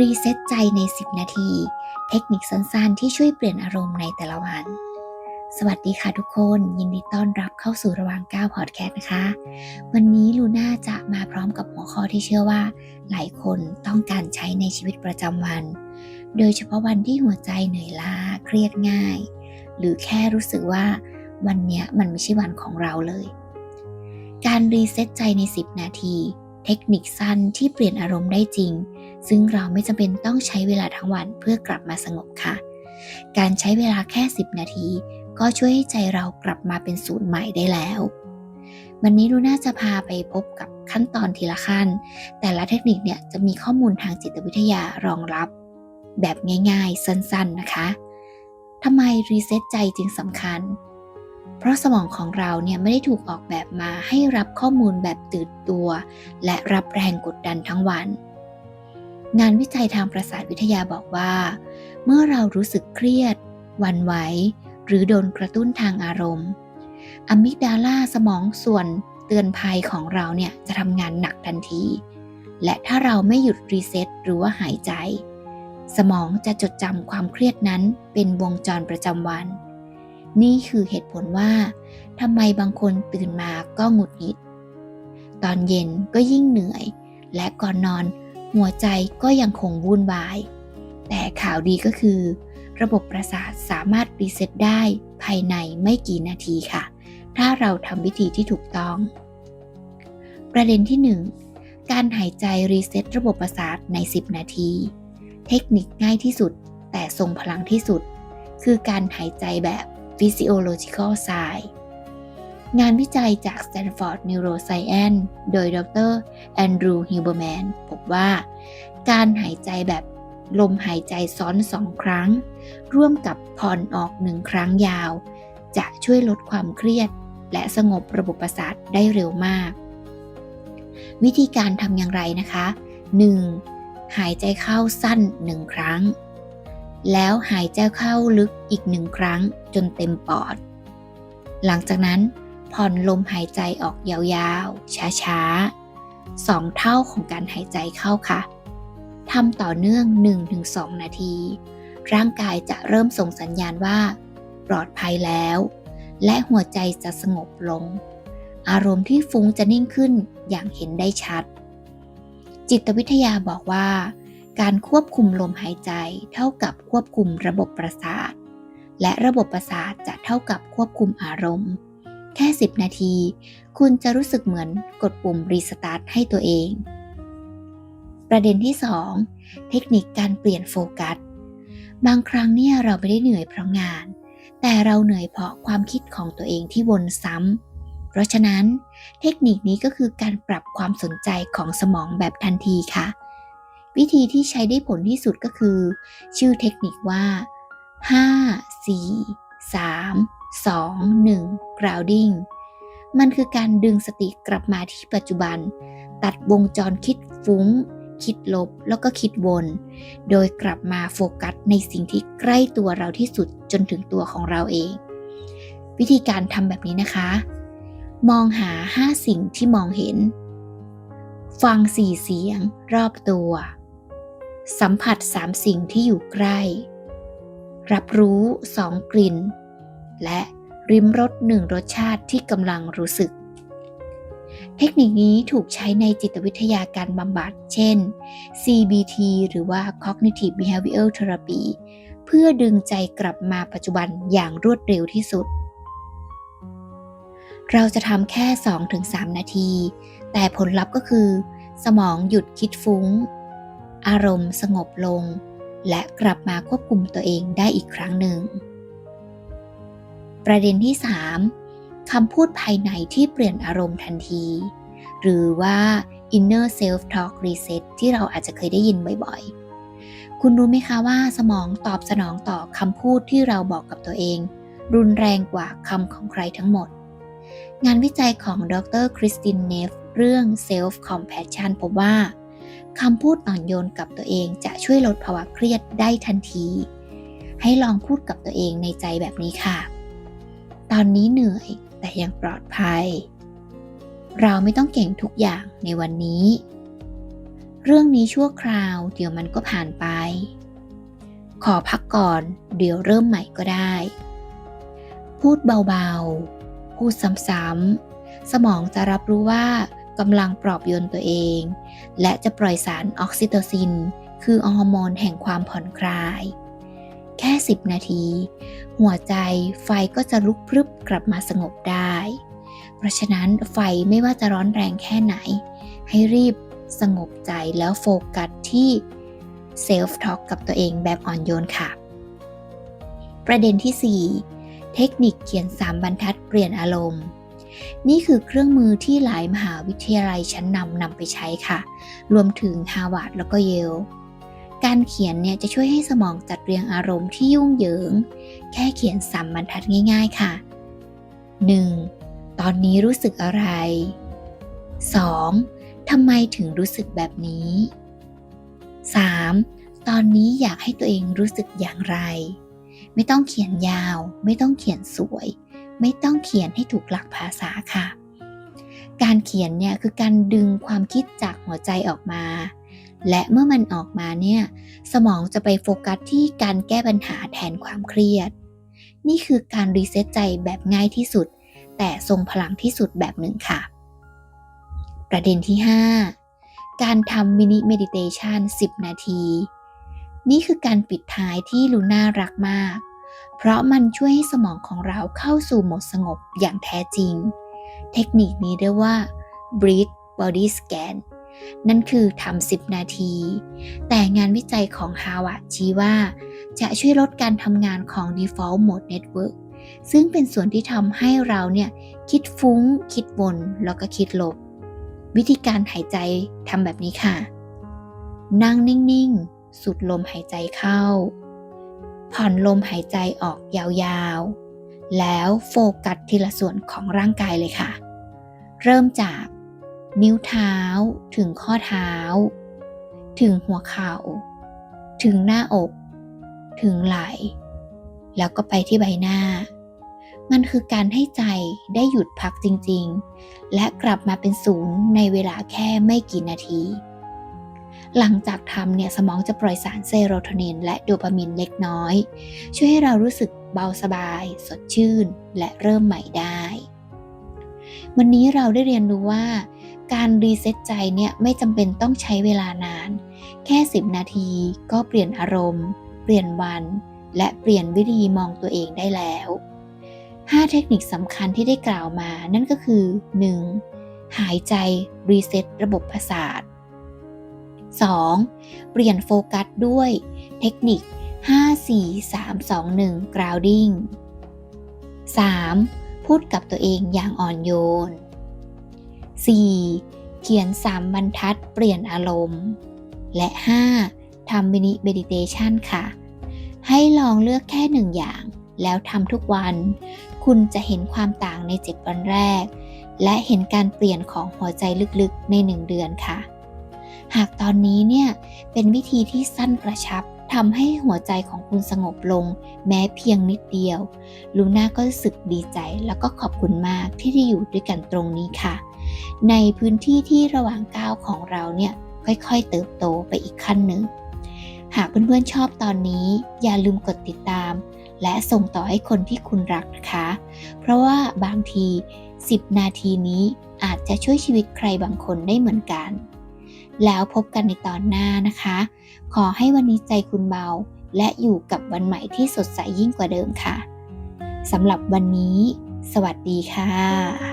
รีเซ็ตใจใน 10 นาที เทคนิคสั้นๆ ที่ช่วยเปลี่ยนอารมณ์ในแต่ละวัน สวัสดีค่ะทุกคน ยินดีต้อนรับเข้าสู่ระว่างก้าวพอดแคสต์นะคะ วันนี้ลูน่าจะมาพร้อมกับหัวข้อที่เชื่อว่า หลายคนต้องการใช้ในชีวิตประจำวัน โดยเฉพาะวันที่หัวใจเหนื่อยล้าเครียดง่าย หรือแค่รู้สึกว่าวันเนี้ยมันไม่ใช่วันของเราเลย การรีเซ็ตใจใน 10 นาที เทคนิคสั้นที่เปลี่ยนอารมณ์ได้จริง ซึ่งเราไม่จำเป็นต้องใช้เวลาทั้งวันเพื่อกลับมาสงบค่ะ การใช้เวลาแค่ 10 นาที ก็ช่วยให้ใจเรากลับมาเป็นศูนย์ใหม่ได้แล้ว วันนี้ลูน่าจะพาไปพบกับขั้นตอนทีละขั้น แต่ละเทคนิคเนี่ยจะมีข้อมูลทางจิตวิทยารองรับ แบบง่ายๆ สั้นๆนะคะทำไมรีเซ็ตใจจึงสำคัญ เพราะสมองของเราเนี่ยไม่ได้ถูกออกแบบมาให้รับข้อมูลแบบตื่นตัว และรับแรงกดดันทั้งวัน งานวิจัยทางประสาทวิทยาบอกว่า เมื่อเรารู้สึกเครียดหวันไหว หรือโดนกระตุ้นทางอารมณ์อะมิกดาลาสมองส่วนเตือนภัยของเราเนี่ยจะทำงานหนักทันที และถ้าเราไม่หยุดรีเซ็ตหรือว่าหายใจ สมองจะจดจำความเครียดนั้นเป็นวงจรประจำวัน นี่คือเหตุผลว่าทำไมบางคนตื่นมาก็หงุดหงิด ตอนเย็นก็ยิ่งเหนื่อย และก่อนนอน หัวใจก็ยังคงวุ่นวาย แต่ข่าวดีก็คือ ระบบประสาทสามารถรีเซ็ตได้ภายในไม่กี่นาทีค่ะ ถ้าเราทำวิธีที่ถูกต้อง ประเด็นที่ 1 การหายใจรีเซ็ตระบบประสาทใน 10 นาที เทคนิคง่ายที่สุด แต่ทรงพลังที่สุด คือการหายใจแบบ physiological sigh งานวิจัยจาก Stanford Neuroscience โดยดรแอนดรูฮิวเบอร์แมนพบว่า การหายใจแบบลมหายใจซ้อนสองครั้ง ร่วมกับผ่อนออกหนึ่งครั้งยาว จะช่วยลดความเครียด และสงบระบบประสาทได้เร็วมาก วิธีการทำอย่างไรนะคะ 1. หายใจเข้าสั้นหนึ่งครั้ง แล้วหายใจเข้าลึกอีกหนึ่งครั้งจนเต็มปอด หลังจากนั้น ผ่อนลมหายใจออกยาวๆ ช้าๆสองเท่าของการหายใจเข้าค่ะทำต่อเนื่อง 1-2 นาที ร่างกายจะเริ่มส่งสัญญาณว่า ปลอดภัยแล้ว และหัวใจจะสงบลง อารมณ์ที่ฟุ้งจะนิ่งขึ้นอย่างเห็นได้ชัด จิตวิทยาบอกว่า การควบคุมลมหายใจเท่ากับควบคุมระบบประสาท และระบบประสาทจะเท่ากับควบคุมอารมณ์ แค่ 10 นาที คุณจะรู้สึกเหมือนกดปุ่มรีสตาร์ทให้ตัวเอง ประเด็นที่ 2 เทคนิคการเปลี่ยนโฟกัส บางครั้งเนี่ยเราไม่ได้เหนื่อยเพราะงาน แต่เราเหนื่อยเพราะความคิดของตัวเองที่วนซ้ำ เพราะฉะนั้น เทคนิคนี้ก็คือการปรับความสนใจของสมองแบบทันทีค่ะ วิธีที่ใช้ได้ผลที่สุดก็คือ ชื่อเทคนิคว่า 5 4 3 2 1 grounding มันคือการดึงสติกลับมาที่ปัจจุบัน ตัดวงจรคิดฟุ้ง คิดลบแล้วก็คิดวน โดยกลับมาโฟกัสในสิ่งที่ใกล้ตัวเราที่สุดจนถึงตัวของเราเอง วิธีการทำแบบนี้นะคะ มองหา 5 สิ่งที่มองเห็น ฟัง 4 เสียงรอบตัว สัมผัส 3 สิ่งที่อยู่ใกล้ รับรู้ 2 กลิ่น และริมรสหนึ่งรสชาติที่กำลังรู้สึก เทคนิคนี้ถูกใช้ในจิตวิทยาการบำบัด เช่น CBT หรือว่า Cognitive Behavioral Therapy เพื่อดึงใจกลับมาปัจจุบันอย่างรวดเร็วที่สุด เราจะทำแค่ 2-3 นาที แต่ผลลัพธ์ก็คือ สมองหยุดคิดฟุ้ง อารมณ์สงบลง และกลับมาควบคุมตัวเองได้อีกครั้งหนึ่ง ประเด็นที่ 3คำพูดภายในที่เปลี่ยนอารมณ์ทันที หรือว่า inner self talk reset ที่เราอาจจะเคยได้ยินบ่อยๆ คุณรู้ไหมคะว่าสมองตอบสนองต่อคำพูดที่เราบอกกับตัวเอง รุนแรงกว่าคำของใครทั้งหมด งานวิจัยของดรคริสตินเนฟเรื่อง self compassion พบว่าคำพูดอ่อนโยนกับตัวเองจะช่วยลดภาวะเครียดได้ทันที ให้ลองพูดกับตัวเองในใจแบบนี้ค่ะ ตอนนี้เหนื่อยแต่ยังปลอดภัย เราไม่ต้องเก่งทุกอย่างในวันนี้ เรื่องนี้ชั่วคราวเดี๋ยวมันก็ผ่านไป ขอพักก่อนเดี๋ยวเริ่มใหม่ก็ได้ พูดเบาๆ พูดซ้ำๆ สมองจะรับรู้ว่ากำลังปลอบโยนตัวเอง และจะปล่อยสารออกซิโตซิน คือฮอร์โมนแห่งความผ่อนคลาย แค่ 10 นาที หัวใจไฟก็จะลุกพรึบกลับมาสงบได้ เพราะฉะนั้นไฟไม่ว่าจะร้อนแรงแค่ไหน ให้รีบสงบใจแล้วโฟกัสที่เซลฟ์ท็อ k กับตัวเองแบบอ่อนโยนค่ะ ประเด็นที่ 4 เทคนิคเขียน 3 บรรทัดเปลี่ยนอารมณ์ นี่คือเครื่องมือที่หลายมหาวิทยาลัยชั้นนำนำไปใช้ค่ะ รวมถึงฮาวาดแล้วก็เยล การเขียนเนี่ยจะช่วยให้สมองจัดเรียงอารมณ์ที่ยุ่งเหยิง แค่เขียนสามบรรทัดง่าย ๆค่ะ 1. ตอนนี้รู้สึกอะไร 2. ทำไมถึงรู้สึกแบบนี้ 3. ตอนนี้อยากให้ตัวเองรู้สึกอย่างไร ไม่ต้องเขียนยาว ไม่ต้องเขียนสวย ไม่ต้องเขียนให้ถูกหลักภาษาค่ะ การเขียนเนี่ยคือการดึงความคิดจากหัวใจออกมา และเมื่อมันออกมาเนี่ยสมองจะไปโฟกัสที่การแก้ปัญหาแทนความเครียด นี่คือการรีเซ็ตใจแบบง่ายที่สุด แต่ทรงพลังที่สุดแบบหนึ่งค่ะ ประเด็นที่ 5 การทำมินิเมดิเทชัน10 นาที นี่คือการปิดท้ายที่ลูน่ารักมาก เพราะมันช่วยให้สมองของเราเข้าสู่โหมดสงบอย่างแท้จริง เทคนิคนี้เรียกว่า breathe body scan นั่นคือทำ10 นาที แต่งานวิจัยของฮาวาดชี้ว่า จะช่วยลดการทำงานของ default mode network ซึ่งเป็นส่วนที่ทำให้เราเนี่ยคิดฟุ้ง คิดวนแล้วก็คิดลบ วิธีการหายใจทำแบบนี้ค่ะ นั่งนิ่งๆ สูดลมหายใจเข้า ผ่อนลมหายใจออกยาวๆ แล้วโฟกัสทีละส่วนของร่างกายเลยค่ะ เริ่มจาก นิ้วเท้า ถึงข้อเท้า ถึงหัวเข่า ถึงหน้าอก ถึงไหล่ แล้วก็ไปที่ใบหน้า มันคือการให้ใจได้หยุดพักจริงๆ และกลับมาเป็นศูนย์ในเวลาแค่ไม่กี่นาที หลังจากทำเนี่ยสมองจะปล่อยสารเซโรโทนินและโดปามินเล็กน้อย ช่วยให้เรารู้สึกเบาสบาย สดชื่น และเริ่มใหม่ได้ วันนี้เราได้เรียนรู้ว่า การรีเซ็ตใจเนี่ยไม่จำเป็นต้องใช้เวลานาน แค่ 10 นาทีก็เปลี่ยนอารมณ์ เปลี่ยนวัน และเปลี่ยนวิธีมองตัวเองได้แล้ว 5 เทคนิคสำคัญที่ได้กล่าวมานั่นก็คือ 1. หายใจรีเซ็ตระบบประสาท 2. เปลี่ยนโฟกัสด้วย เทคนิค 5 4 3 2 1 grounding 3. พูดกับตัวเองอย่างอ่อนโยน 4. เขียน 3 บรรทัดเปลี่ยนอารมณ์ และ 5. ทำมินิเมดิเทชันค่ะ ให้ลองเลือกแค่หนึ่งอย่าง แล้วทำทุกวัน คุณจะเห็นความต่างใน 7 วันแรก และเห็นการเปลี่ยนของหัวใจลึกๆ ใน 1 เดือนค่ะ หากตอนนี้เนี่ย เป็นวิธีที่สั้นกระชับทำให้หัวใจของคุณสงบลง แม้เพียงนิดเดียว ลูน่าก็รู้สึกดีใจแล้วก็ขอบคุณมากที่ได้อยู่ด้วยกันตรงนี้ค่ะ ในพื้นที่ที่ระหว่างก้าวของเราเนี่ยค่อยๆ เติบโตไปอีกขั้นหนึ่ง หากเพื่อนๆชอบตอนนี้อย่าลืมกดติดตาม และส่งต่อให้คนที่คุณรักนะคะ เพราะว่าบางที 10 นาทีนี้อาจจะช่วยชีวิตใครบางคนได้เหมือนกัน แล้วพบกันในตอนหน้านะคะ ขอให้วันนี้ใจคุณเบา และอยู่กับวันใหม่ที่สดใสยิ่งกว่าเดิมค่ะสำหรับวันนี้ สวัสดีค่ะ